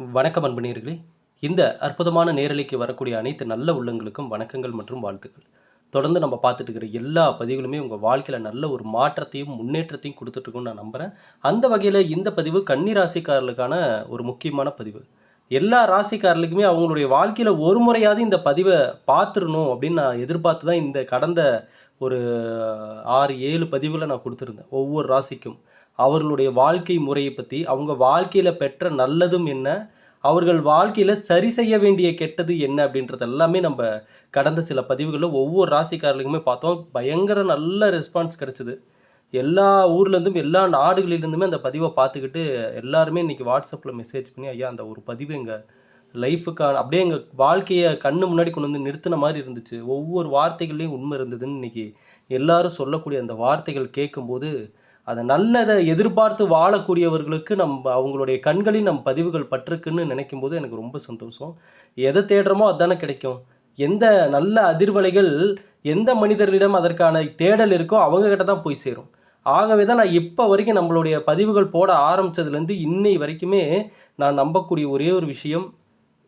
வணக்கம் அன்பனீர்களே இந்த அற்புதமான நேரலைக்கு வரக்கூடிய அனைத்து நல்ல உள்ளங்களுக்கும் வணக்கங்கள் மற்றும் வாழ்த்துக்கள். தொடர்ந்து நம்ம பார்த்துட்டு இருக்கிற எல்லா பதிவுகளுமே உங்கள் வாழ்க்கையில் நல்ல ஒரு மாற்றத்தையும் முன்னேற்றத்தையும் கொடுத்துட்ருக்குன்னு நான் நம்புகிறேன் அந்த வகையில் இந்த பதிவு கன்னி ராசிக்காரர்களுக்கான ஒரு முக்கியமான பதிவு. எல்லா ராசிக்காரர்களுக்குமே அவங்களுடைய வாழ்க்கையில் ஒரு முறையாவது இந்த பதிவை பார்த்துடணும் அப்படின்னு நான் எதிர்பார்த்து தான் இந்த கடந்த ஒரு ஆறு ஏழு பதிவுகளை நான் கொடுத்துருந்தேன். ஒவ்வொரு ராசிக்கும். அவர்களுடைய வாழ்க்கை முறையை பற்றி அவங்க வாழ்க்கையில் பெற்ற நல்லதும் என்ன அவர்கள் வாழ்க்கையில் சரி செய்ய வேண்டிய கெட்டது என்ன அப்படின்றது எல்லாமே நம்ம கடந்த சில பதிவுகளில் ஒவ்வொரு ராசிக்காரர்களுக்குமே பார்த்தோம். பயங்கர நல்ல ரெஸ்பான்ஸ் கிடைச்சிது. எல்லா ஊர்லேருந்தும் எல்லா நாடுகளிலிருந்துமே அந்த பதிவை பார்த்துக்கிட்டு எல்லாருமே இன்றைக்கி வாட்ஸ்அப்பில் மெசேஜ் பண்ணி ஐயா அந்த ஒரு பதிவு எங்கள் லைஃபுக்கான அப்படியே எங்கள் வாழ்க்கையை கண்ணு முன்னாடி கொண்டு வந்து நிறுத்தின மாதிரி இருந்துச்சு. ஒவ்வொரு வார்த்தைகள்லையும் உண்மை இருந்ததுன்னு இன்றைக்கி எல்லாரும் சொல்லக்கூடிய அந்த வார்த்தைகள் கேட்கும்போது அதை நல்லதை எதிர்பார்த்து வாழக்கூடியவர்களுக்கு நம்ம அவங்களுடைய கண்களில் நம் பதிவுகள் பட்டிருக்குன்னு நினைக்கும் போது எனக்கு ரொம்ப சந்தோஷம். எதை தேடுறோமோ அதுதானே கிடைக்கும். எந்த நல்ல அதிர்வலைகள் எந்த மனிதர்களிடம் அதற்கான தேடல் இருக்கோ அவங்கக்கிட்ட தான் போய் சேரும். ஆகவே தான் நான் இப்போ வரைக்கும் நம்மளுடைய பதிவுகள் போட ஆரம்பித்ததுலேருந்து இன்னை வரைக்குமே நான் நம்பக்கூடிய ஒரே ஒரு விஷயம்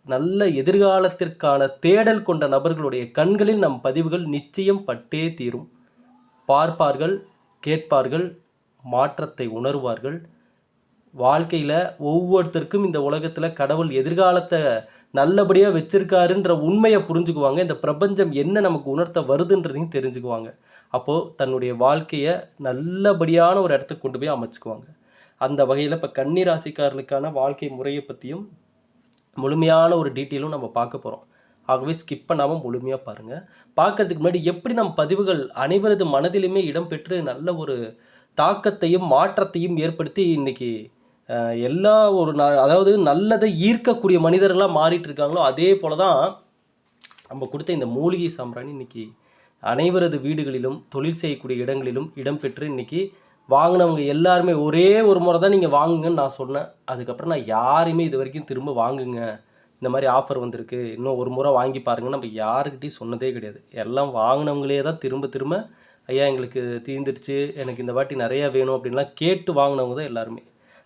நல்ல எதிர்காலத்திற்கான தேடல் கொண்ட நபர்களுடைய கண்களில் நம் பதிவுகள் நிச்சயம் பட்டே தீரும். பார்ப்பார்கள் கேட்பார்கள் மாற்றத்தை உணர்வார்கள். வாழ்க்கையில் ஒவ்வொருத்தருக்கும் இந்த உலகத்தில் கடவுள் எதிர்காலத்தை நல்லபடியாக வச்சிருக்காருன்ற உண்மையை புரிஞ்சுக்குவாங்க. இந்த பிரபஞ்சம் என்ன நமக்கு உணர்த்த வருதுன்றதையும் தெரிஞ்சுக்குவாங்க. அப்போது தன்னுடைய வாழ்க்கையை நல்லபடியான ஒரு இடத்துக்கு கொண்டு போய் அமைச்சுக்குவாங்க. அந்த வகையில் இப்போ கன்னி ராசிக்காரர்களுக்கான வாழ்க்கை முறையை பற்றியும் முழுமையான ஒரு டீட்டெயிலும் நம்ம பார்க்க போகிறோம் ஆகவே ஸ்கிப் பண்ணாமல் முழுமையாக பாருங்கள் பார்க்கறதுக்கு முன்னாடி எப்படி நம் பதிவுகள் அனைவரது மனதிலுமே இடம்பெற்று நல்ல ஒரு தாக்கத்தையும் மாற்றத்தையும் ஏற்படுத்தி இன்னைக்கு எல்லா ஒரு ந- அதாவது நல்லதை ஈர்க்கக்கூடிய மனிதர்களாக மாறிட்டு இருக்காங்களோ அதே போல தான் நம்ம கொடுத்த இந்த மூலிகை சாம்பிராணி இன்னைக்கு அனைவரது வீடுகளிலும் தொழில் செய்யக்கூடிய இடங்களிலும் இடம்பெற்று இன்னைக்கு வாங்கினவங்க எல்லாருமே ஒரே ஒரு முறை தான் நீங்கள் வாங்குங்கன்னு நான் சொன்னேன். அதுக்கப்புறம் நான் யாரையுமே இது வரைக்கும் திரும்ப வாங்குங்க. இந்த மாதிரி ஆஃபர் வந்திருக்கு. இன்னும் ஒரு முறை வாங்கி பாருங்க நம்ம யாருக்கிட்டையும் சொன்னதே கிடையாது. எல்லாம் வாங்கினவங்களே தான் திரும்ப திரும்ப ஐயா எங்களுக்கு தீந்துடுச்சு எனக்கு இந்த வாட்டி நிறையா வேணும் அப்படின்லாம் கேட்டு வாங்கினவங்க தான் எல்லாருமே.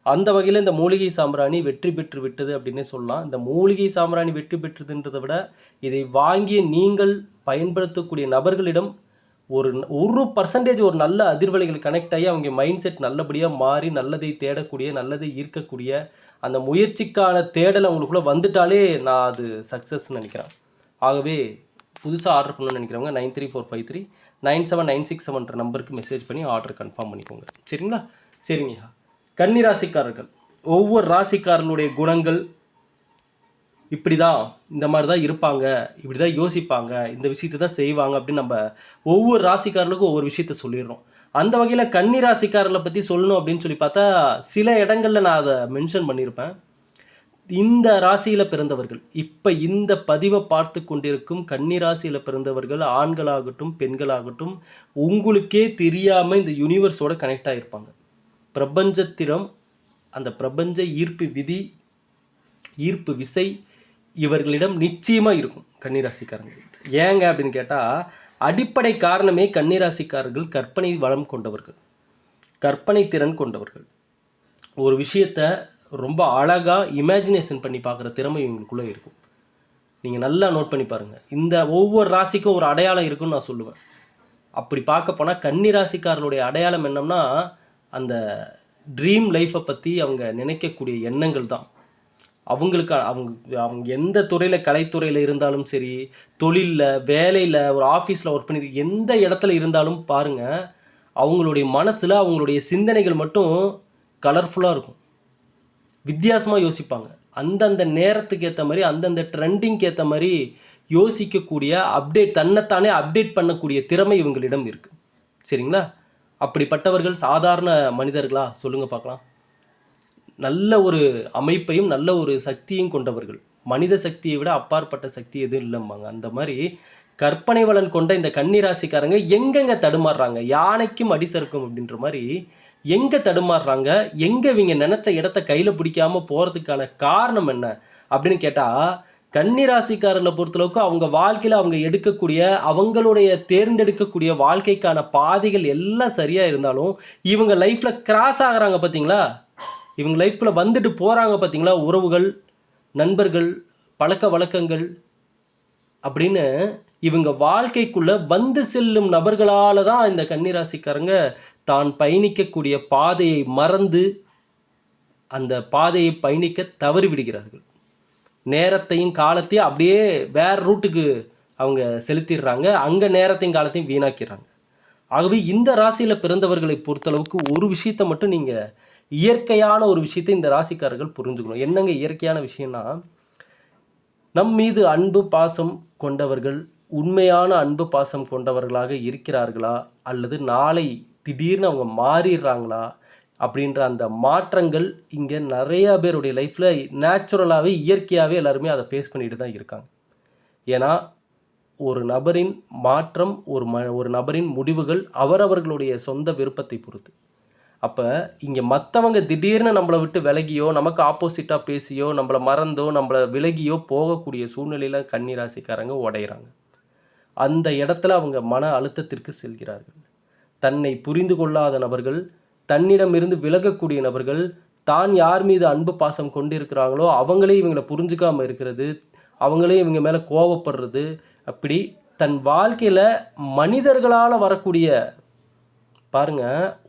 அந்த வகையில் இந்த மூலிகை சாம்பிராணி வெற்றி பெற்று விட்டது அப்படின்னே சொல்லலாம். இந்த மூலிகை சாம்பிராணி வெற்றி பெற்றதுன்றதை விட இதை வாங்கிய நீங்கள் பயன்படுத்தக்கூடிய நபர்களிடம் ஒரு ஒரு பர்சன்டேஜ் ஒரு நல்ல அதிர்வலைகள் கனெக்ட் ஆகி அவங்க மைண்ட் செட் நல்லபடியாக மாறி நல்லதை தேடக்கூடிய நல்லதை ஈர்க்கக்கூடிய அந்த முயற்சிக்கான தேடல் அவங்களுக்குள்ளே வந்துட்டாலே நான் அது சக்ஸஸ்ன்னு நினைக்கிறேன். ஆகவே புதுசாக ஆர்டர் பண்ணணும்னு நினைக்கிறவங்க nine three four five three nine seven nine six செவன்ற நம்பருக்கு மெசேஜ் பண்ணி ஆர்டர் கன்ஃபார்ம் பண்ணிக்கோங்க. சரிங்களா? சரிங்கய்யா கன்னி ராசிக்காரர்கள். ஒவ்வொரு ராசிக்காரர்களுடைய குணங்கள் இப்படி தான் இந்த மாதிரி தான் இருப்பாங்க இப்படி தான் யோசிப்பாங்க இந்த விஷயத்தை தான் செய்வாங்க அப்படின்னு நம்ம ஒவ்வொரு ராசிக்காரர்களுக்கும் ஒவ்வொரு விஷயத்த சொல்லிடுறோம். அந்த வகையில் கன்னி ராசிக்காரர்களை பற்றி சொல்லணும் அப்படின்னு சொல்லி பார்த்தா சில இடங்களில் நான் அதை மென்ஷன் பண்ணியிருப்பேன் இந்த ராசியில் பிறந்தவர்கள் இப்போ இந்த பதிவை பார்த்து கொண்டிருக்கும் கன்னி ராசியில் பிறந்தவர்கள் ஆண்களாகட்டும் பெண்களாகட்டும் உங்களுக்கே தெரியாமல் இந்த யூனிவர்ஸோட கனெக்ட் ஆகிருப்பாங்க பிரபஞ்சத்திடம் அந்த பிரபஞ்ச ஈர்ப்பு விதி ஈர்ப்பு விசை இவர்களிடம் நிச்சயமாக இருக்கும் கன்னிராசிக்காரங்க ஏங்க அப்படின்னு கேட்டால் அடிப்படை காரணமே கன்னிராசிக்காரர்கள் கற்பனை வளம் கொண்டவர்கள் கற்பனை திறன் கொண்டவர்கள். ஒரு விஷயத்தை ரொம்ப அழகாக இமேஜினேஷன் பண்ணி பார்க்குற திறமை இவங்களுக்குள்ளே இருக்கும். நீங்கள் நல்லா நோட் பண்ணி பாருங்கள் இந்த ஒவ்வொரு ராசிக்கும் ஒரு அடையாளம் இருக்குன்னு நான் சொல்லுவேன். அப்படி பார்க்க போனால் கன்னி ராசிக்காரர்களுடைய அடையாளம் என்னம்னா அந்த ட்ரீம் லைஃப்பை பற்றி அவங்க நினைக்கக்கூடிய எண்ணங்கள் தான். அவங்களுக்கு அவங்க அவங்க எந்த துறையில் கலைத்துறையில் இருந்தாலும் சரி தொழிலில் வேலையில் ஒரு ஆஃபீஸில் ஒர்க் பண்ணி எந்த இடத்துல இருந்தாலும் பாருங்கள் அவங்களுடைய மனசில் அவங்களுடைய சிந்தனைகள் மட்டும் கலர்ஃபுல்லாக இருக்கும். வித்தியாசமாக யோசிப்பாங்க. அந்தந்த நேரத்துக்கு ஏற்ற மாதிரி அந்தந்த ட்ரெண்டிங்க்கு ஏற்ற மாதிரி யோசிக்கக்கூடிய அப்டேட் தன்னைத்தானே அப்டேட் பண்ணக்கூடிய திறமை இவங்களிடம் இருக்குது சரிங்களா? அப்படிப்பட்டவர்கள் சாதாரண மனிதர்களா? சொல்லுங்கள் பார்க்கலாம். நல்ல ஒரு அமைப்பையும் நல்ல ஒரு சக்தியும் கொண்டவர்கள். மனித சக்தியை விட அப்பாற்பட்ட சக்தி எதுவும் இல்லைம்பாங்க. அந்த மாதிரி கற்பனை வளன் கொண்ட இந்த கன்னிராசிக்காரங்க எங்கெங்க தடுமாறுறாங்க? யானைக்கும் அடி சறுக்கும் அப்படின்ற மாதிரி எங்கே தடுமாறுறாங்க? எங்கே இவங்க நினச்ச இடத்த கையில் பிடிக்காம போகிறதுக்கான காரணம் என்ன? அப்படின்னு கேட்டால் கன்னிராசிக்காரர்களை பொறுத்தளவுக்கு அவங்க வாழ்க்கையில் அவங்க எடுக்கக்கூடிய அவங்களுடைய தேர்ந்தெடுக்கக்கூடிய வாழ்க்கைக்கான பாதைகள் எல்லாம் சரியாக இருந்தாலும் இவங்க லைஃப்பில் கிராஸ் ஆகிறாங்க பார்த்தீங்களா இவங்க லைஃப்பில் வந்துட்டு போகிறாங்க பார்த்தீங்களா உறவுகள் நண்பர்கள் பழக்க வழக்கங்கள் அப்படின்னு இவங்க வாழ்க்கைக்குள்ள வந்து செல்லும் நபர்களால் தான் இந்த கன்னிராசிக்காரங்க தான் பயணிக்கக்கூடிய பாதையை மறந்து அந்த பாதையை பயணிக்க தவறி விடுகிறார்கள். நேரத்தையும் காலத்தையும் அப்படியே வேற ரூட்டுக்கு அவங்க செலுத்திடுறாங்க. அங்கே நேரத்தையும் காலத்தையும் வீணாக்கிறாங்க ஆகவே இந்த ராசியில் பிறந்தவர்களை பொறுத்தளவுக்கு ஒரு விஷயத்தை மட்டும் நீங்கள் இயற்கையான ஒரு விஷயத்தை இந்த ராசிக்காரர்கள் புரிஞ்சுக்கணும். என்னங்க இயற்கையான விஷயம்னா நம் மீது அன்பு பாசம் கொண்டவர்கள் உண்மையான அன்பு பாசம் கொண்டவர்களாக இருக்கிறார்களா? அல்லது நாளை திடீர்னு அவங்க மாறிடுறாங்களா? அப்படின்ற அந்த மாற்றங்கள் இங்கே நிறையா பேருடைய லைஃப்பில் நேச்சுரலாகவே இயற்கையாகவே எல்லாருமே அதை ஃபேஸ் பண்ணிட்டு தான் இருக்காங்க. ஏன்னா ஒரு நபரின் மாற்றம் ஒரு ம ஒரு நபரின் முடிவுகள் அவரவர்களுடைய சொந்த விருப்பத்தை பொறுத்து. அப்போ இங்கே மற்றவங்க திடீர்னு நம்மளை விட்டு விலகியோ நமக்கு ஆப்போசிட்டாக பேசியோ நம்மளை மறந்தோ நம்மளை விலகியோ போகக்கூடிய சூழ்நிலையில் கன்னிராசிக்காரங்க உடையிறாங்க. அந்த இடத்துல அவங்க மன அழுத்தத்திற்கு செல்கிறார்கள். தன்னை புரிந்து கொள்ளாத நபர்கள் தன்னிடமிருந்து விலகக்கூடிய நபர்கள் தான் யார் மீது அன்பு பாசம் கொண்டிருக்கிறாங்களோ அவங்களே இவங்களை புரிஞ்சுக்காமல் இருக்கிறது அவங்களே இவங்க மேலே கோவப்படுறது அப்படி தன் வாழ்க்கையில் மனிதர்களால் வரக்கூடிய பாருங்க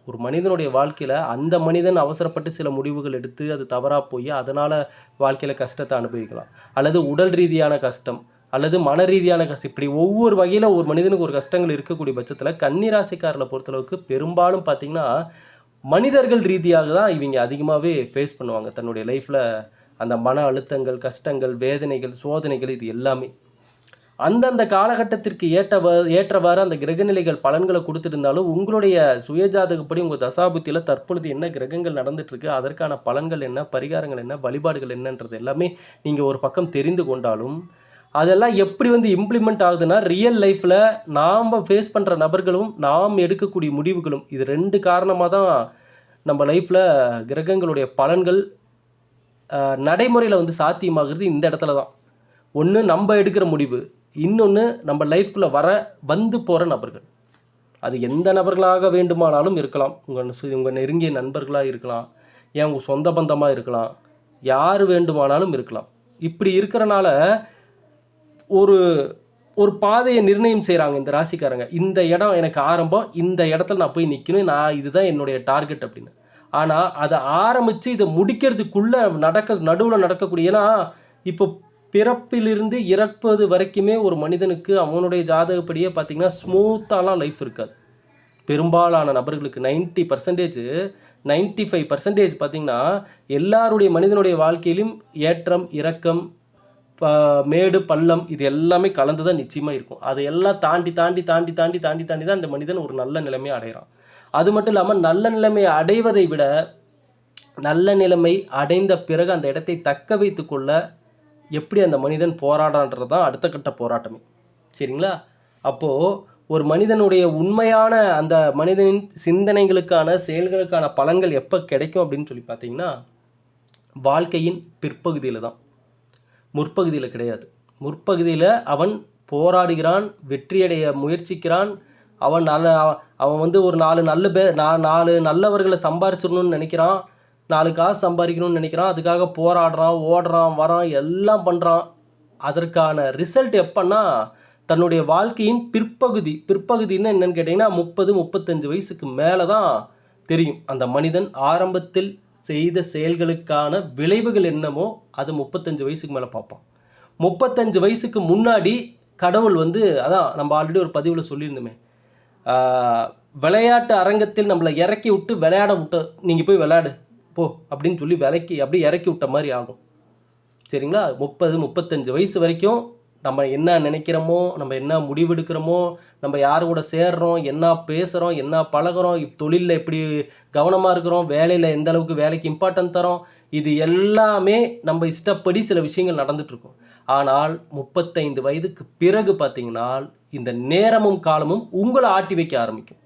ஒரு மனிதனுடைய வாழ்க்கையில் அந்த மனிதன் அவசரப்பட்டு சில முடிவுகள் எடுத்து அது தவறாக போய் அதனால் வாழ்க்கையில் கஷ்டத்தை அனுபவிக்கலாம். அல்லது உடல் ரீதியான கஷ்டம் அல்லது மன ரீதியான கஷ்டம். இப்படி ஒவ்வொரு வகையில் ஒரு மனிதனுக்கு ஒரு கஷ்டங்கள் இருக்கக்கூடிய பட்சத்தில் கன்னிராசிக்காரில் பொறுத்தளவுக்கு பெரும்பாலும் பார்த்திங்கன்னா மனிதர்கள் ரீதியாக தான் இவங்க அதிகமாகவே ஃபேஸ் பண்ணுவாங்க. தன்னுடைய லைஃப்பில் அந்த மன அழுத்தங்கள் கஷ்டங்கள் வேதனைகள் சோதனைகள் இது எல்லாமே. அந்தந்த காலகட்டத்திற்கு ஏற்றவ ஏற்றவாறு அந்த கிரகநிலைகள் பலன்களை கொடுத்துருந்தாலும் உங்களுடைய சுயஜாதகப்படி உங்கள் தசாபுத்தியில் தற்பொழுது என்ன கிரகங்கள் நடந்துட்டுருக்கு அதற்கான பலன்கள் என்ன பரிகாரங்கள் என்ன வழிபாடுகள் என்னன்றது எல்லாமே நீங்கள் ஒரு பக்கம் தெரிந்து கொண்டாலும் அதெல்லாம் எப்படி வந்து இம்ப்ளிமெண்ட் ஆகுதுன்னா ரியல் லைஃப்பில் நாம் ஃபேஸ் பண்ணுற நபர்களும் நாம் எடுக்கக்கூடிய முடிவுகளும் இது ரெண்டு காரணமாக தான் நம்ம லைஃப்பில் கிரகங்களுடைய பலன்கள் நடைமுறையில் வந்து சாத்தியமாகிறது இந்த இடத்துல தான் ஒன்று நம்ம எடுக்கிற முடிவு இன்னொன்று நம்ம லைஃப்குள்ளே வர வந்து போகிற நபர்கள். அது எந்த நபர்களாக வேண்டுமானாலும் இருக்கலாம். உங்கள் உங்கள் நெருங்கிய நண்பர்களாக இருக்கலாம். ஏன் உங்கள் சொந்த பந்தமாக இருக்கலாம். யார் வேண்டுமானாலும் இருக்கலாம். இப்படி இருக்கிறனால ஒரு ஒரு பாதையை நிர்ணயம் செய்கிறாங்க இந்த ராசிக்காரங்க. இந்த இடம் எனக்கு ஆரம்பம் இந்த இடத்துல நான் போய் நிற்கணும் நான் இதுதான் என்னுடைய டார்கெட் அப்படின்னு. ஆனால் அதை ஆரம்பித்து இதை முடிக்கிறதுக்குள்ளே நடக்க நடுவில் நடக்கக்கூடிய ஏன்னா இப்போ பிறப்பிலிருந்து இறப்பது வரைக்குமே ஒரு மனிதனுக்கு அவனுடைய ஜாதகப்படியே பார்த்தீங்கன்னா ஸ்மூத்தாலாம் லைஃப் இருக்காது. பெரும்பாலான நபர்களுக்கு ninety percentage ninety five percentage பார்த்திங்கன்னா எல்லாருடைய மனிதனுடைய வாழ்க்கையிலும் ஏற்றம் இறக்கம் மேடு பள்ளம் இது எல்லாமே கலந்து தான் நிச்சயமாக இருக்கும். அதை எல்லாம் தாண்டி தாண்டி தாண்டி தாண்டி தாண்டி தாண்டி தான் அந்த மனிதன் ஒரு நல்ல நிலைமையை அடைகிறான். அது மட்டும் இல்லாமல் நல்ல நிலைமையை அடைவதை விட நல்ல நிலைமை அடைந்த பிறகு அந்த இடத்தை தக்க வைத்து கொள்ள எப்படி அந்த மனிதன் போராடான்றது தான் அடுத்த கட்ட போராட்டமே. சரிங்களா? அப்போது ஒரு மனிதனுடைய உண்மையான அந்த மனிதனின் சிந்தனைகளுக்கான செயல்களுக்கான பலன்கள் எப்போ கிடைக்கும் அப்படின்னு சொல்லி பார்த்தீங்கன்னா வாழ்க்கையின் பிற்பகுதியில் தான் முற்பகுதியில் கிடையாது. முற்பகுதியில் அவன் போராடுகிறான் வெற்றியடைய முயற்சிக்கிறான். அவன் நல்ல அவன் வந்து ஒரு நாலு நல்ல பேர் நான் நாலு நல்லவர்களை சம்பாரிச்சிடணும்னு நினைக்கிறான். நாலு காசு சம்பாதிக்கணும்னு நினைக்கிறான். அதுக்காக போராடுறான் ஓடுறான் வரான் எல்லாம் பண்ணுறான் அதற்கான ரிசல்ட் எப்போன்னா தன்னுடைய வாழ்க்கையின் பிற்பகுதி. பிற்பகுதின்னு என்னென்னு கேட்டிங்கன்னா முப்பது முப்பத்தஞ்சு வயசுக்கு மேலே தான் தெரியும். அந்த மனிதன் ஆரம்பத்தில் செய்த செயல்களுக்கான விளைவுகள் என்னமோ அது முப்பத்தஞ்சு வயசுக்கு மேலே பார்ப்பான். முப்பத்தஞ்சு வயசுக்கு முன்னாடி கடவுள் வந்து அதான் நம்ம ஆல்ரெடி ஒரு பதிவில் சொல்லியிருந்தோமே. விளையாட்டு அரங்கத்தில் நம்மளை இறக்கி விட்டு விளையாட விட்ட நீங்கள் போய் விளையாடு போ அப்படின்னு சொல்லி விலைக்கு அப்படியே இறக்கி விட்ட மாதிரி ஆகும். சரிங்களா? முப்பது முப்பத்தஞ்சு வயசு வரைக்கும் நம்ம என்ன நினைக்கிறோமோ நம்ம என்ன முடிவெடுக்கிறோமோ நம்ம யார் கூட சேர்றோம் என்ன பேசுகிறோம் என்ன பழகிறோம் தொழிலில் எப்படி கவனமாக இருக்கிறோம் வேலையில் எந்த அளவுக்கு வேலைக்கு இம்பார்ட்டன்ட் தரோம் இது எல்லாமே நம்ம இஷ்டப்படி சில விஷயங்கள் நடந்துகிட்ருக்கும் ஆனால் முப்பத்தைந்து வயதுக்கு பிறகு பார்த்தீங்கன்னா இந்த நேரமும் காலமும் உங்களை ஆட்டி வைக்க ஆரம்பிக்கும்.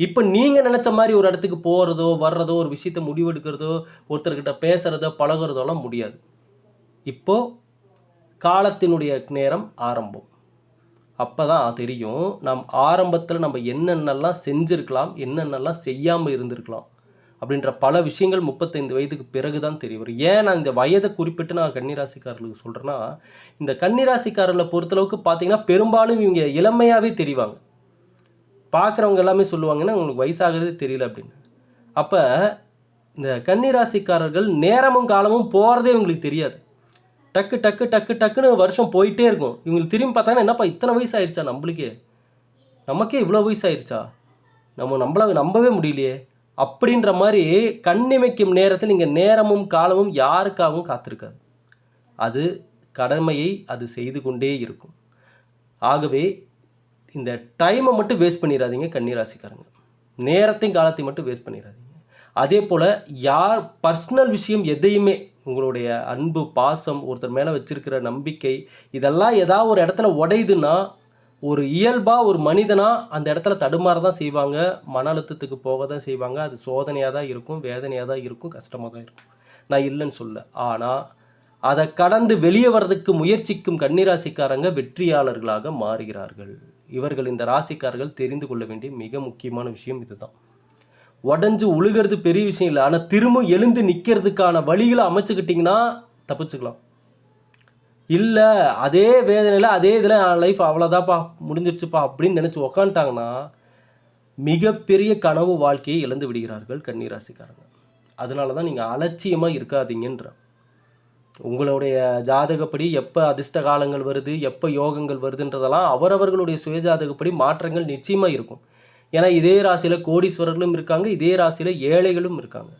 இப்போ நீங்கள் நினச்ச மாதிரி ஒரு இடத்துக்கு போகிறதோ வர்றதோ ஒரு விஷயத்த முடிவெடுக்கிறதோ ஒருத்தர்கிட்ட பேசுகிறதோ பழகிறதோலாம் முடியாது. இப்போது காலத்தினுடைய நேரம் ஆரம்பம். அப்போ தான் தெரியும் நம் ஆரம்பத்தில் நம்ம என்னென்னலாம் செஞ்சுருக்கலாம் என்னென்னலாம் செய்யாமல் இருந்திருக்கலாம் அப்படின்ற பல விஷயங்கள் முப்பத்தைந்து வயதுக்கு பிறகு தான் தெரிய வரும் ஏன் நான் இந்த வயதை குறிப்பிட்டு நான் கன்னிராசிக்காரர்களுக்கு சொல்கிறேன்னா இந்த கன்னிராசிக்காரர்களை பொறுத்தளவுக்கு பார்த்தீங்கன்னா பெரும்பாலும் இவங்க இளமையாகவே தெரிவாங்க. பார்க்குறவங்க எல்லாமே சொல்லுவாங்கன்னா உங்களுக்கு வயசாகிறதே தெரியல அப்படின்னு. அப்போ இந்த கன்னிராசிக்காரர்கள் நேரமும் காலமும் போகிறதே இவங்களுக்கு தெரியாது. டக்கு டக்கு டக்கு டக்குன்னு வருஷம் போயிட்டே இருக்கும். இவங்களுக்கு திரும்பி பார்த்தாங்கன்னா என்னப்பா இத்தனை வயசு ஆயிடுச்சா நம்மளுக்கே? நமக்கே இவ்வளோ வயசு ஆயிடுச்சா நம்ம நம்மளால் நம்பவே முடியலையே. அப்படின்ற மாதிரி கண்ணிமைக்கும் நேரத்தில் இங்கே நேரமும் காலமும் யாருக்காகவும் காத்திருக்காது. அது கடமையை அது செய்து கொண்டே இருக்கும். ஆகவே இந்த டைமை மட்டும் வேஸ்ட் பண்ணிடாதீங்க கன்னிராசிக்காரங்க. நேரத்தையும் காலத்தையும் மட்டும் வேஸ்ட் பண்ணிடாதீங்க. அதே போல் யார் பர்சனல் விஷயம் எதையுமே உங்களுடைய அன்பு பாசம் ஒருத்தர் மேலே வச்சிருக்கிற நம்பிக்கை இதெல்லாம் ஏதாவது ஒரு இடத்துல உடையுதுன்னா ஒரு இயல்பாக ஒரு மனிதனாக அந்த இடத்துல தடுமாற தான் செய்வாங்க. மன அழுத்தத்துக்கு போக தான் செய்வாங்க. அது சோதனையாக தான் இருக்கும் வேதனையாக தான் இருக்கும் கஷ்டமாக தான் இருக்கும். நான் இல்லைன்னு சொல்ல ஆனால் அதை கடந்து வெளியே வர்றதுக்கு முயற்சிக்கும் கன்னிராசிக்காரங்க வெற்றியாளர்களாக மாறுகிறார்கள். இவர்கள் இந்த ராசிக்காரர்கள் தெரிந்து கொள்ள வேண்டிய மிக முக்கியமான விஷயம் இதுதான். உடஞ்சு உழுகிறது பெரிய விஷயம் இல்லை. ஆனால் திரும்ப எழுந்து நிற்கிறதுக்கான வழிகளை அமைச்சுக்கிட்டிங்கன்னா தப்பிச்சுக்கலாம். இல்லை அதே வேதனையில் அதே இதில் லைஃப் அவ்வளோதாப்பா முடிஞ்சிருச்சுப்பா அப்படின்னு நினச்சி உக்காந்துட்டாங்கன்னா மிகப்பெரிய கனவு வாழ்க்கையை இழந்து விடுகிறார்கள் கன்னிராசிக்காரங்க. அதனால தான் நீங்கள் அலட்சியமாக இருக்காதீங்கன்ற. உங்களுடைய ஜாதகப்படி எப்போ அதிர்ஷ்ட காலங்கள் வருது எப்போ யோகங்கள் வருதுன்றதெல்லாம் அவரவர்களுடைய சுயஜாதகப்படி மாற்றங்கள் நிச்சயமாக இருக்கும். ஏன்னா இதே ராசியில் கோடீஸ்வரர்களும் இருக்காங்க இதே ராசியில் ஏழைகளும் இருக்காங்க.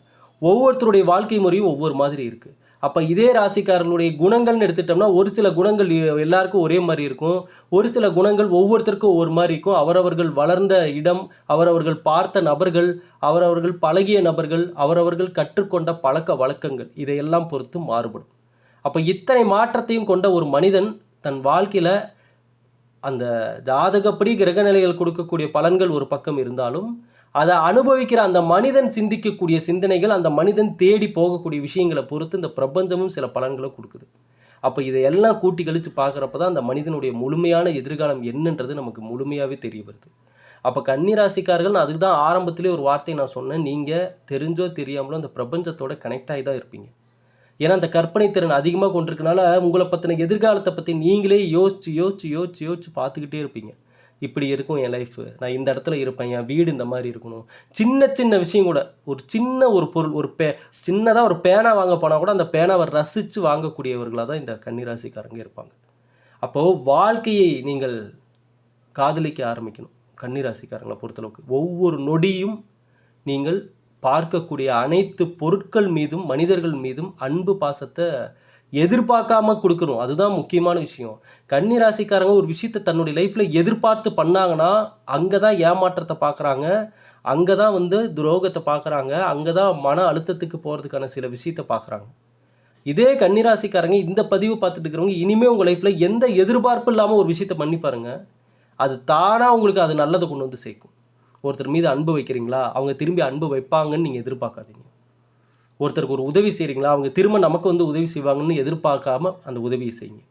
ஒவ்வொருத்தருடைய வாழ்க்கை முறையும் ஒவ்வொரு மாதிரி இருக்குது அப்போ இதே ராசிக்காரர்களுடைய குணங்கள்னு எடுத்துட்டோம்னா ஒரு சில குணங்கள் எல்லாருக்கும் ஒரே மாதிரி இருக்கும். ஒரு சில குணங்கள் ஒவ்வொருத்தருக்கும் ஒவ்வொரு மாதிரி இருக்கும். அவரவர்கள் வளர்ந்த இடம் அவரவர்கள் பார்த்த நபர்கள் அவரவர்கள் பழகிய நபர்கள் அவரவர்கள் கற்றுக்கொண்ட பழக்க வழக்கங்கள் இதையெல்லாம் பொறுத்து மாறுபடும். அப்போ இத்தனை மாற்றத்தையும் கொண்ட ஒரு மனிதன் தன் வாழ்க்கையில் அந்த ஜாதகப்படி கிரகநிலைகள் கொடுக்கக்கூடிய பலன்கள் ஒரு பக்கம் இருந்தாலும் அதை அனுபவிக்கிற அந்த மனிதன் சிந்திக்கக்கூடிய சிந்தனைகள் அந்த மனிதன் தேடி போகக்கூடிய விஷயங்களை பொறுத்து இந்த பிரபஞ்சமும் சில பலன்களை கொடுக்குது. அப்போ இதையெல்லாம் கூட்டி கழித்து பார்க்குறப்ப தான் அந்த மனிதனுடைய முழுமையான எதிர்காலம் என்னன்றது நமக்கு முழுமையாகவே தெரிய வருது. அப்போ கன்னிராசிக்காரர்கள் நான் அதுக்கு தான் ஆரம்பத்திலே ஒரு வார்த்தையை நான் சொன்னேன். நீங்கள் தெரிஞ்சோ தெரியாமலோ அந்த பிரபஞ்சத்தோட கனெக்ட் ஆகி தான் இருப்பீங்க. ஏன்னா அந்த கற்பனை திறன் அதிகமாக கொண்டிருக்கனால உங்களை பற்றின எதிர்காலத்தை பற்றி நீங்களே யோசிச்சு யோசிச்சு யோசிச்சு யோசிச்சு பார்த்துக்கிட்டே இருப்பீங்க. இப்படி இருக்கும் என் லைஃப் நான் இந்த இடத்துல இருப்பேன் என் வீடு இந்த மாதிரி இருக்கணும். சின்ன சின்ன விஷயம் கூட. ஒரு சின்ன ஒரு பொருள் ஒரு பே சின்னதாக ஒரு பேனா வாங்க போனால் கூட அந்த பேனாவை ரசித்து வாங்கக்கூடியவர்களாக தான் இந்த கன்னிராசிக்காரங்க இருப்பாங்க. அப்போது வாழ்க்கையை நீங்கள் காதலிக்க ஆரம்பிக்கணும் கன்னிராசிக்காரங்களை பொறுத்தளவுக்கு. ஒவ்வொரு நொடியும் நீங்கள் பார்க்கக்கூடிய அனைத்து பொருட்கள் மீதும் மனிதர்கள் மீதும் அன்பு பாசத்தை எதிர்பார்க்காம கொடுக்கணும். அதுதான் முக்கியமான விஷயம். கன்னி ராசிக்காரங்க ஒரு விஷயத்த தன்னுடைய லைஃப்பில் எதிர்பார்த்து பண்ணாங்கன்னா அங்கே தான் ஏமாற்றத்தை பார்க்குறாங்க. அங்கே தான் வந்து துரோகத்தை பார்க்குறாங்க. அங்கே தான் மன அழுத்தத்துக்கு போகிறதுக்கான சில விஷயத்தை பார்க்குறாங்க. இதே கன்னிராசிக்காரங்க இந்த பதிவு பார்த்துட்டு இருக்கிறவங்க இனிமேல் உங்கள் லைஃப்பில் எந்த எதிர்பார்ப்பு இல்லாமல் ஒரு விஷயத்தை பண்ணி பாருங்கள் அது தானாக உங்களுக்கு அது நல்லதை கொண்டு வந்து சேர்க்கும். ஒருத்தர் மீது அன்பு வைக்கிறீங்களா? அவங்க திரும்பி அன்பு வைப்பாங்கன்னு நீங்கள் எதிர்பார்க்காதீங்க. ஒருத்தருக்கு ஒரு உதவி செய்கிறீங்களா அவங்க திரும்ப நமக்கு வந்து உதவி செய்வாங்கன்னு எதிர்பார்க்காம அந்த உதவியை செய்யுங்க.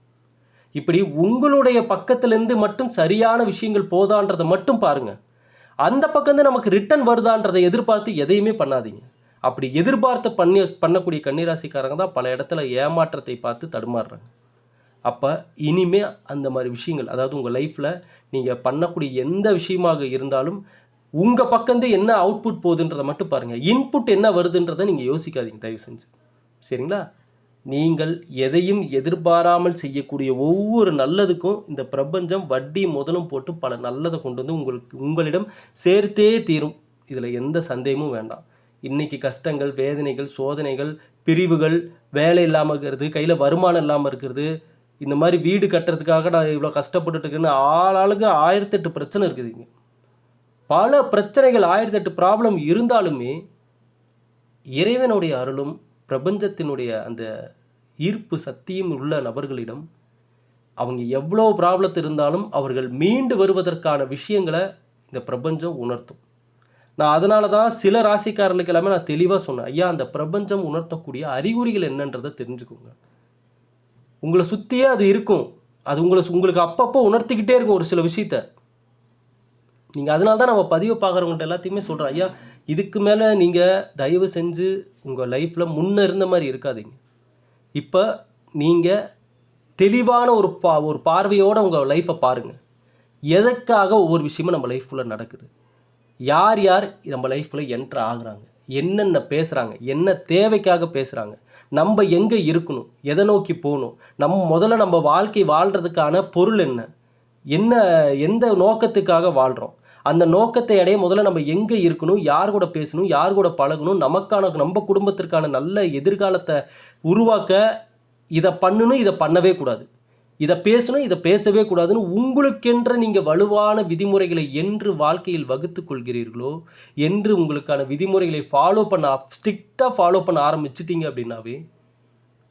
இப்படி உங்களுடைய பக்கத்துலேருந்து மட்டும் சரியான விஷயங்கள் போதான்றதை மட்டும் பாருங்கள் அந்த பக்கம்தான் நமக்கு ரிட்டன் வருதான்றதை எதிர்பார்த்து எதையுமே பண்ணாதீங்க. அப்படி எதிர்பார்த்து பண்ணி பண்ணக்கூடிய கன்னிராசிக்காரங்க தான் பல இடத்துல ஏமாற்றத்தை பார்த்து தடுமாறுறாங்க. அப்போ இனிமே அந்த மாதிரி விஷயங்கள் அதாவது உங்கள் லைஃப்பில் நீங்கள் பண்ணக்கூடிய எந்த விஷயமாக இருந்தாலும் உங்கள் பக்கந்து என்ன அவுட்புட் போகுதுன்றதை மட்டும் பாருங்கள் இன்புட் என்ன வருதுன்றதை நீங்கள் யோசிக்காதீங்க தயவு செஞ்சு. சரிங்களா? நீங்கள் எதையும் எதிர்பாராமல் செய்யக்கூடிய ஒவ்வொரு நல்லதுக்கும் இந்த பிரபஞ்சம் வட்டி முதலும் போட்டு பல நல்லதை கொண்டு வந்து உங்களுக்கு உங்களிடம் சேர்த்தே தீரும். இதில் எந்த சந்தேகமும் வேண்டாம். இன்னைக்கு கஷ்டங்கள் வேதனைகள் சோதனைகள் பிரிவுகள் வேலை இல்லாமல் இருக்கிறது கையில் வருமானம் இல்லாமல் இருக்கிறது இந்த மாதிரி வீடு கட்டுறதுக்காக நான் இவ்வளோ கஷ்டப்பட்டுட்டு இருக்கேன்னு ஆளாளுக்கு ஆயிரத்தெட்டு பிரச்சனை இருக்குதுங்க பல பிரச்சனைகள் ஆயிரத்தெட்டு ப்ராப்ளம் இருந்தாலுமே இறைவனுடைய அருளும் பிரபஞ்சத்தினுடைய அந்த ஈர்ப்பு சக்தியும் உள்ள நபர்களிடம் அவங்க எவ்வளோ ப்ராப்ளத்து இருந்தாலும் அவர்கள் மீண்டு வருவதற்கான விஷயங்களை இந்த பிரபஞ்சம் உணர்த்தும். நான் அதனால தான் சில ராசிக்காரர்களுக்கு எல்லாமே நான் தெளிவாக சொன்னேன். ஐயா அந்த பிரபஞ்சம் உணர்த்தக்கூடிய அறிகுறிகள் என்னன்றதை தெரிஞ்சுக்கோங்க. உங்களை சுற்றியே அது இருக்கும். அது உங்களை உங்களுக்கு அப்பப்போ உணர்த்திக்கிட்டே இருக்கும் ஒரு சில விஷயத்த. நீங்கள் அதனால தான் நம்ம பதிவு பார்க்குறவங்கள்ட்ட எல்லாத்தையுமே சொல்கிறோம் ஐயா இதுக்கு மேலே நீங்கள் தயவு செஞ்சு உங்கள் லைஃப்பில் முன்னே இருந்த மாதிரி இருக்காதீங்க. இப்போ நீங்கள் தெளிவான ஒரு பா ஒரு பார்வையோடு உங்கள் லைஃப்பை பாருங்கள் எதற்காக ஒவ்வொரு விஷயமும் நம்ம லைஃப்குள்ளே நடக்குது? யார் யார் நம்ம லைஃப்பில் என்ட்ரு ஆகுறாங்க? என்னென்ன பேசுகிறாங்க என்ன தேவைக்காக பேசுகிறாங்க நம்ம எங்கே இருக்கணும்? எதை நோக்கி போகணும்? நம்ம முதல்ல நம்ம வாழ்க்கை வாழ்கிறதுக்கான பொருள் என்ன? என்ன எந்த நோக்கத்துக்காக வாழ்கிறோம் அந்த நோக்கத்தை அடைய முதல்ல நம்ம எங்கே இருக்கணும் யார் கூட பேசணும் யார் கூட பழகணும் நமக்கான நம்ம குடும்பத்திற்கான நல்ல எதிர்காலத்தை உருவாக்க இதை பண்ணணும் இதை பண்ணவே கூடாது. இதை பேசணும் இதை பேசவே கூடாதுன்னு உங்களுக்கென்ற நீங்கள் வலுவான விதிமுறைகளை என்று வாழ்க்கையில் வகுத்து கொள்கிறீர்களோ என்று உங்களுக்கான விதிமுறைகளை ஃபாலோ பண்ண ஸ்ட்ரிக்டாக ஃபாலோ பண்ண ஆரம்பிச்சிட்டிங்க அப்படின்னாவே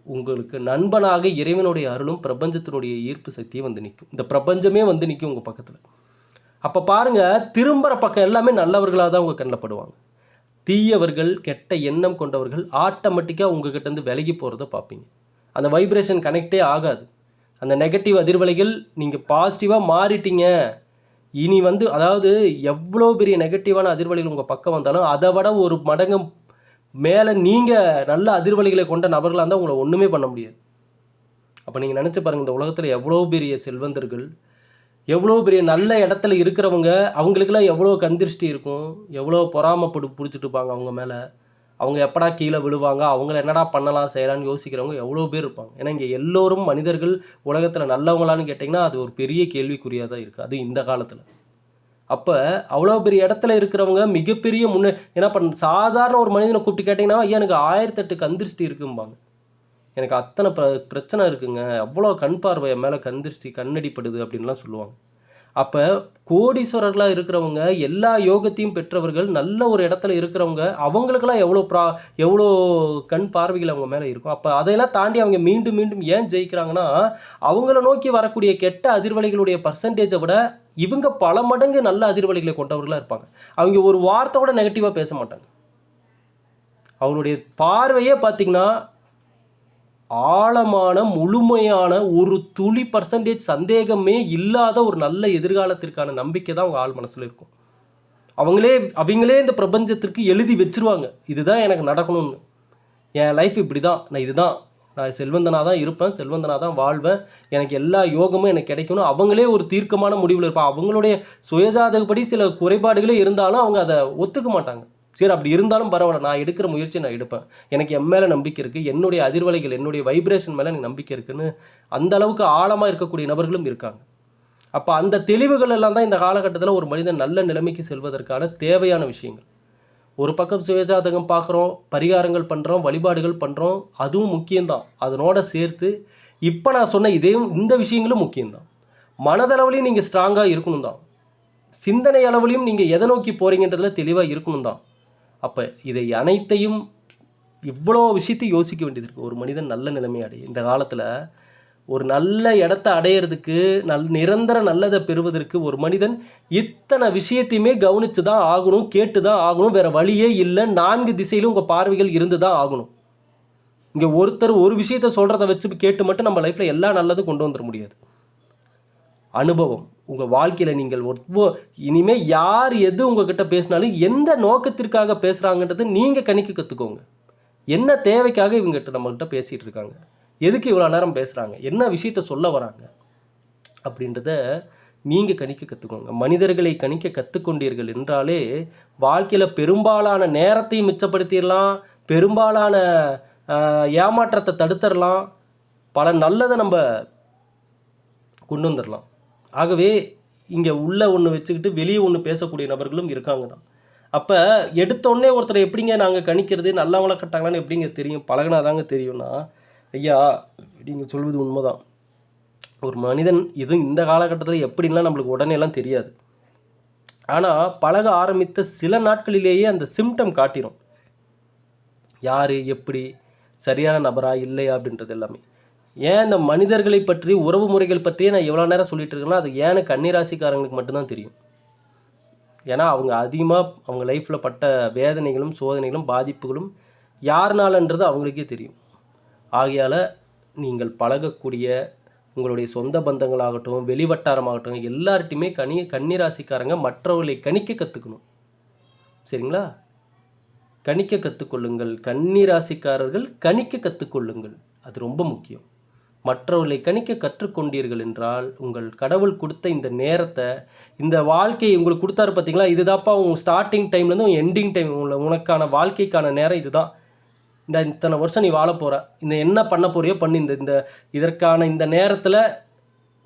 உங்களுக்கு நண்பனாக இறைவனுடைய அருளும் பிரபஞ்சத்தினுடைய ஈர்ப்பு சக்தியும் வந்து நிற்கும் இந்த பிரபஞ்சமே வந்து நிற்கும் உங்கள் பக்கத்தில். அப்போ பாருங்கள் திரும்புகிற பக்கம் எல்லாமே நல்லவர்களாக தான் உங்கள் கண்ணில் படுவாங்க. தீயவர்கள் கெட்ட எண்ணம் கொண்டவர்கள் ஆட்டோமேட்டிக்காக உங்ககிட்டருந்து விலகி போகிறத பார்ப்பீங்க. அந்த வைப்ரேஷன் கனெக்டே ஆகாது. அந்த நெகட்டிவ் அதிர்வலைகள் நீங்கள் பாசிட்டிவாக மாறிட்டீங்க. இனி வந்து அதாவது எவ்வளோ பெரிய நெகட்டிவான அதிர்வலைகள் உங்கள் பக்கம் வந்தாலும் அதை விட ஒரு மடங்கு மேலே நீங்கள் நல்ல அதிர்வலைகளை கொண்ட நபர்களாக இருந்தால் உங்களை ஒன்றுமே பண்ண முடியாது. அப்போ நீங்கள் நினச்சி பாருங்கள் இந்த உலகத்தில் எவ்வளோ பெரிய செல்வந்தர்கள் எவ்வளோ பெரிய நல்ல இடத்துல இருக்கிறவங்க அவங்களுக்கெல்லாம் எவ்வளோ கந்திருஷ்டி இருக்கும்? எவ்வளோ பொறாமப்படு பிடிச்சிட்டு இருப்பாங்க அவங்க மேலே? அவங்க எப்படா கீழே விழுவாங்க? அவங்கள என்னடா பண்ணலாம் செய்யலாம்னு யோசிக்கிறவங்க எவ்வளோ பேர் இருப்பாங்க? ஏன்னா இங்கே எல்லோரும் மனிதர்கள் உலகத்தில் நல்லவங்களான்னு கேட்டிங்கன்னா அது ஒரு பெரிய கேள்விக்குறியாக தான் இருக்குது அது இந்த காலத்தில். அப்போ அவ்வளோ பெரிய இடத்துல இருக்கிறவங்க மிகப்பெரிய முன்னே என்ன பண்ண சாதாரண ஒரு மனிதனை கூப்பிட்டு கேட்டிங்கன்னா ஐயா எனக்கு ஆயிரத்தெட்டு கந்திருஷ்டி இருக்கும்பாங்க. எனக்கு அத்தனை பிர பிரச்சனை இருக்குங்க. அவ்வளோ கண் பார்வை என் மேலே கந்திருஷ்டி கண்ணடிப்படுது அப்படின்லாம் சொல்லுவாங்க. அப்போ கோடீஸ்வரர்களாக இருக்கிறவங்க எல்லா யோகத்தையும் பெற்றவர்கள் நல்ல ஒரு இடத்துல இருக்கிறவங்க அவங்களுக்கெல்லாம் எவ்வளோ ப்ரா எவ்வளோ கண் பார்வைகள் அவங்க மேலே இருக்கும் அப்போ அதையெல்லாம் தாண்டி அவங்க மீண்டும் மீண்டும் ஏன் ஜெயிக்கிறாங்கன்னா அவங்கள நோக்கி வரக்கூடிய கெட்ட அதிர்வலைகளுடைய பர்சன்டேஜை விட இவங்க பல மடங்கு நல்ல அதிர்வலைகளை கொண்டவர்களாக இருப்பாங்க. அவங்க ஒரு வார்த்தை கூட நெகட்டிவாக பேச மாட்டாங்க. அவங்களுடைய பார்வையே பார்த்திங்கன்னா ஆழமான முழுமையான ஒரு துளி பர்சன்டேஜ் சந்தேகமே இல்லாத ஒரு நல்ல எதிர்காலத்திற்கான நம்பிக்கை தான் அவங்க ஆள் மனசில் இருக்கும். அவங்களே அவங்களே இந்த பிரபஞ்சத்திற்கு எழுதி வச்சிருவாங்க. இதுதான் எனக்கு நடக்கணும்னு. என் லைஃப் இப்படி தான் நான் இதுதான். நான் செல்வந்தனாக தான் இருப்பேன். செல்வந்தனாக தான் வாழ்வேன். எனக்கு எல்லா யோகமும் எனக்கு கிடைக்கணும். அவங்களே ஒரு தீர்க்கமான முடிவில் இருப்பாங்க. அவங்களுடைய சுயஜாதகப்படி சில குறைபாடுகளே இருந்தாலும் அவங்க அதை ஒத்துக்க மாட்டாங்க. சரி அப்படி இருந்தாலும் பரவாயில்ல நான் எடுக்கிற முயற்சி நான் எடுப்பேன். எனக்கு என் மேலே நம்பிக்கை இருக்குது என்னுடைய அதிர்வலைகள் என்னுடைய வைப்ரேஷன் மேலே எனக்கு நம்பிக்கை இருக்குன்னு அந்த அளவுக்கு ஆழமாக இருக்கக்கூடிய நபர்களும் இருக்காங்க. அப்போ அந்த தெளிவுகள் எல்லாம் தான் இந்த காலகட்டத்தில் ஒரு மனிதன் நல்ல நிலைமைக்கு செல்வதற்கான தேவையான விஷயங்கள். ஒரு பக்கம் சுயஜாதகம் பார்க்குறோம் பரிகாரங்கள் பண்ணுறோம் வழிபாடுகள் பண்ணுறோம் அதுவும் முக்கியம்தான். அதனோட சேர்த்து இப்போ நான் சொன்ன இதையும் இந்த விஷயங்களும் முக்கியம்தான். மனதளவுலையும் நீங்கள் ஸ்ட்ராங்காக இருக்கணும் தான் சிந்தனை அளவுலையும் நீங்கள் எதை நோக்கி போகிறீங்கன்றதுல தெளிவாக இருக்கணும் தான் அப்போ இதை அனைத்தையும் இவ்வளோ விஷயத்தை யோசிக்க வேண்டியது இருக்குது ஒரு மனிதன் நல்ல நிலைமை அடைய இந்த காலத்தில் ஒரு நல்ல இடத்த அடையிறதுக்கு நல் நிரந்தர நல்லதை பெறுவதற்கு ஒரு மனிதன் இத்தனை விஷயத்தையுமே கவனித்து தான் ஆகணும் கேட்டு தான் ஆகணும். வேறு வழியே இல்லை. நான்கு திசையிலும் உங்கள் பார்வைகள் இருந்து தான் ஆகணும். இங்கே ஒருத்தர் ஒரு விஷயத்த சொல்கிறத வச்சு கேட்டு மட்டும் நம்ம லைஃப்பில் எல்லா நல்லதும் கொண்டு வந்துட முடியாது. அனுபவம். உங்கள் வாழ்க்கையில் நீங்கள் ஒவ்வொ இனிமேல் யார் எது உங்ககிட்ட பேசினாலும் எந்த நோக்கத்திற்காக பேசுகிறாங்கன்றது நீங்கள் கணிக்க கற்றுக்கோங்க என்ன தேவைக்காக இவங்ககிட்ட நம்மகிட்ட பேசிகிட்டு இருக்காங்க? எதுக்கு இவ்வளோ நேரம் பேசுகிறாங்க என்ன விஷயத்த சொல்ல வராங்க? அப்படின்றத நீங்கள் கணிக்க கற்றுக்கோங்க மனிதர்களை கணிக்க கற்றுக்கொண்டீர்கள் என்றாலே வாழ்க்கையில் பெரும்பாலான நேரத்தையும் மிச்சப்படுத்திடலாம் பெரும்பாலான ஏமாற்றத்தை தடுத்துடலாம் பல நல்லதை நம்ம கொண்டு வந்துடலாம் ஆகவே இங்கே உள்ள ஒன்று வச்சுக்கிட்டு வெளியே ஒன்று பேசக்கூடிய நபர்களும் இருக்காங்க தான் அப்போ எடுத்தோடனே ஒருத்தரை எப்படிங்க நாங்கள் கணிக்கிறது நல்லவங்கள கட்டாங்களான்னு எப்படிங்க தெரியும்? பழகினாதாங்க தெரியும்னா ஐயா நீங்கள் சொல்வது உண்மைதான். ஒரு மனிதன் இது இந்த காலகட்டத்தில் எப்படின்லாம் நம்மளுக்கு உடனேலாம் தெரியாது. ஆனால் பழக ஆரம்பித்த சில நாட்களிலேயே அந்த சிம்டம் காட்டிடும் யார் எப்படி சரியான நபரா இல்லையா அப்படின்றது எல்லாமே. ஏன் இந்த மனிதர்களை பற்றி உறவு முறைகள் பற்றியே நான் எவ்வளோ நேரம் சொல்லிட்டு இருக்கேன்னா அது ஏன்னு கன்னிராசிக்காரங்களுக்கு மட்டும்தான் தெரியும். ஏன்னா அவங்க அதிகமாக அவங்க லைஃப்பில் பட்ட வேதனைகளும் சோதனைகளும் பாதிப்புகளும் யாருனாலன்றது அவங்களுக்கே தெரியும். ஆகையால் நீங்கள் பழகக்கூடிய உங்களுடைய சொந்த பந்தங்களாகட்டும் வெளிவட்டாரமாகட்டும் எல்லார்ட்டையுமே கனி கன்னிராசிக்காரங்க மற்றவர்களை கணிக்க கற்றுக்கணும் சரிங்களா? கணிக்க கற்றுக்கொள்ளுங்கள் கன்னிராசிக்காரர்கள் கணிக்க கற்றுக்கொள்ளுங்கள் அது ரொம்ப முக்கியம். மற்றவர்களை கணிக்க கற்றுக்கொண்டீர்கள் என்றால் உங்கள் கடவுள் கொடுத்த இந்த நேரத்தை இந்த வாழ்க்கையை உங்களுக்கு கொடுத்தாரு பார்த்தீங்களா? இதுதான்ப்பா உங்கள் ஸ்டார்டிங் டைம்லேருந்து எண்டிங் டைம் உங்களை உனக்கான வாழ்க்கைக்கான நேரம் இதுதான். இந்த இத்தனை வருஷம் நீ வாழ போகிற இந்த என்ன பண்ண போறியோ பண்ணி. இந்த இந்த இதற்கான இந்த நேரத்தில்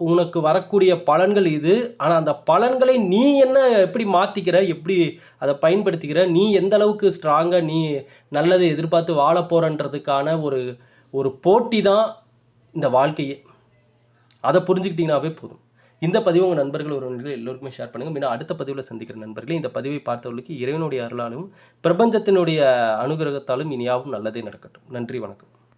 உனக்கு வரக்கூடிய பலன்கள் இது. ஆனால் அந்த பலன்களை நீ என்ன எப்படி மாற்றிக்கிற எப்படி அதை பயன்படுத்திக்கிற? நீ எந்த அளவுக்கு ஸ்ட்ராங்காக நீ நல்லதை எதிர்பார்த்து வாழ போகிறன்றதுக்கான ஒரு ஒரு போட்டி தான் இந்த வாழ்க்கையே அதை புரிஞ்சுக்கிட்டீங்கன்னாவே போதும். இந்த பதிவு உங்கள் நண்பர்கள் உறவினர்கள் எல்லோருக்குமே ஷேர் பண்ணுங்கள் மீண்டும் அடுத்த பதிவில் சந்திக்கிற நண்பர்களே இந்த பதிவை பார்த்தவர்களுக்கு இறைவனுடைய அருளாலும் பிரபஞ்சத்தினுடைய அனுகிரகத்தாலும் இனியாவும் நல்லதே நடக்கட்டும். நன்றி வணக்கம்.